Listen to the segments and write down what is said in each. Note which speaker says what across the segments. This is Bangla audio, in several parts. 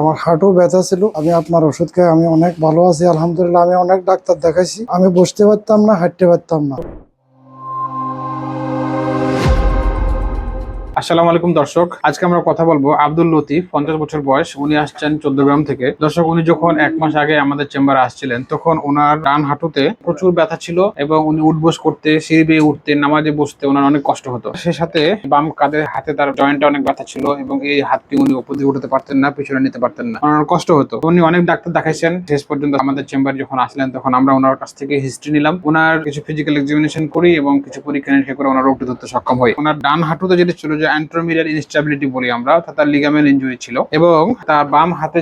Speaker 1: আমার হাঁটু ব্যথা ছিল। আমি আপনার ওষুধ খেয়ে আমি অনেক ভালো আছি, আলহামদুলিল্লাহ, আমি অনেক ডাক্তার দেখাইছি। আমি বসতে পারতাম না, হাঁটতে পারতাম না।
Speaker 2: আসসালামু আলাইকুম, দর্শক। আজকে আমরা কথা বলব আব্দুল লতিফ, পঞ্চাশ বছর বয়স, উনি আসছেন চোদ্দগ্রাম থেকে। দর্শক, উনি যখন এক মাস আগে আমাদের চেম্বারে আসছিলেন, তখন ওনার ডান হাঁটুতে প্রচুর ব্যথা ছিল এবং উনি উঠবোস করতে, সিঁড়ি বেয়ে উঠতে, নামাজে বসতে ওনার অনেক কষ্ট হতো। সে সাথে বাম কাঁধে হাতে তার জয়েন্টে অনেক ব্যথা ছিল এবং এই হাতটি উনি উপর দিকে উঠতে পারতেন না, পিছনে নিতে পারতেন না। ওনার কষ্ট হতো। উনি অনেক ডাক্তার দেখাইছেন। শেষ পর্যন্ত আমাদের চেম্বারে যখন আসলেন, তখন আমরা ওনার কাছ থেকে হিস্ট্রি নিলাম। ওনার কিছু ফিজিক্যাল এক্সামিনেশন করি এবং কিছু পরীক্ষা নিরীক্ষা করে ওনার রোগটি ধরতে সক্ষম হই। ওনার ডান হাঁটুতে যেটি ছিল যে অ্যান্ট্রোমিডিয়াল ইনস্টেবিলিটি বলি আমরা অর্থাৎ তার লিগামেন্ট ইনজুরি ছিল এবং তার বাম হাতে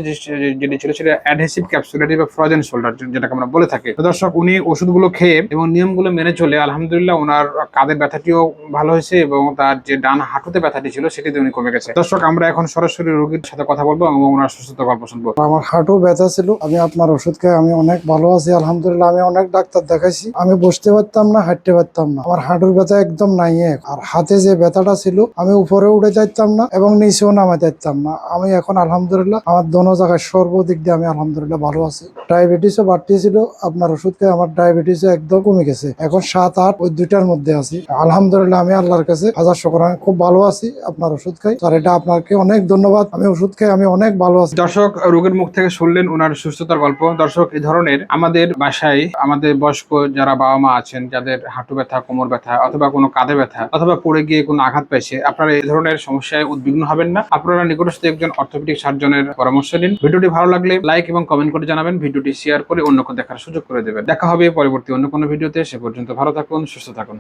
Speaker 2: যেটি ছিল সেটা অ্যাডহেসিভ ক্যাপসুলারি বা ফ্রজেন শোল্ডার যেটাকে আমরা বলে থাকি। তো দর্শক, উনি ওষুধগুলো খেয়ে এবং নিয়মগুলো মেনে চলে আলহামদুলিল্লাহ ওনার কাঁধের ব্যথাটিও ভালো হয়েছে এবং তার যে ডান হাঁটুতে ব্যথাটি ছিল সেটিতে উনি কমে গেছে। দর্শক, আমরা এখন সরাসরি রোগীর সাথে কথা বলব এবং ওনার সুস্থতা গল্প শুনব।
Speaker 1: আমার হাঁটু ব্যথা ছিল, আমি আপনার ওষুধ খেয়ে আমি অনেক ভালো আছি, আলহামদুলিল্লাহ, আমি অনেক ডাক্তার দেখাইছি। আমি বসতে পারতাম না, হাঁটতে পারতাম না। আমার হাঁটুর ব্যথা একদম নাই আর হাতে যে ব্যথাটা ছিল, আমি উপরে উঠে যাইতাম না এবং নিচেও নামাতে যাইতাম না। আমি এখন আলহামদুলিল্লাহ আমার দোনো জায়গায় সর্বদিক দিয়ে আমি আলহামদুলিল্লাহ ভালো আছি। ডায়াবেটিসও বাড়তি ছিল, আপনার ওষুধ খেয়ে আমার ডায়াবেটিসও একদম কমে গেছে। এখন সাত, আট ওই দুইটার মধ্যে আছি। আলহামদুলিল্লাহ আমি আল্লাহর কাছে হাজার শুকর, আমি খুব ভালো আছি, আপনার ওষুধ খাই। আর এটা আপনাকে অনেক ধন্যবাদ। আমি ওষুধ খাই আমি অনেক ভালো আছি।
Speaker 2: দর্শক, রোগের মুখ থেকে শুনলেন ওনার সুস্থতার গল্প। দর্শক এই ধরনের আমাদের বাসায় আমাদের বয়স্ক যারা বাবা মা আছেন, যাদের হাঁটু ব্যথা, কোমর ব্যথা, অথবা কোনো কাঁধে ব্যথা, অথবা পড়ে গিয়ে কোনো আঘাত পেয়েছে আপনারা এই ধরনের সমস্যায় উদ্বিগ্ন হবেন না। আপনারা নিকটস্থ একজন অর্থোপেডিক সার্জনের পরামর্শ নিন। ভিডিওটি ভালো লাগলে লাইক এবং কমেন্ট করে জানাবেন। ভিডিওটি শেয়ার করে অন্যকে দেখার সুযোগ করে দেবেন। দেখা হবে পরবর্তী অন্য কোনো ভিডিওতে। সে পর্যন্ত ভালো থাকুন, সুস্থ থাকুন।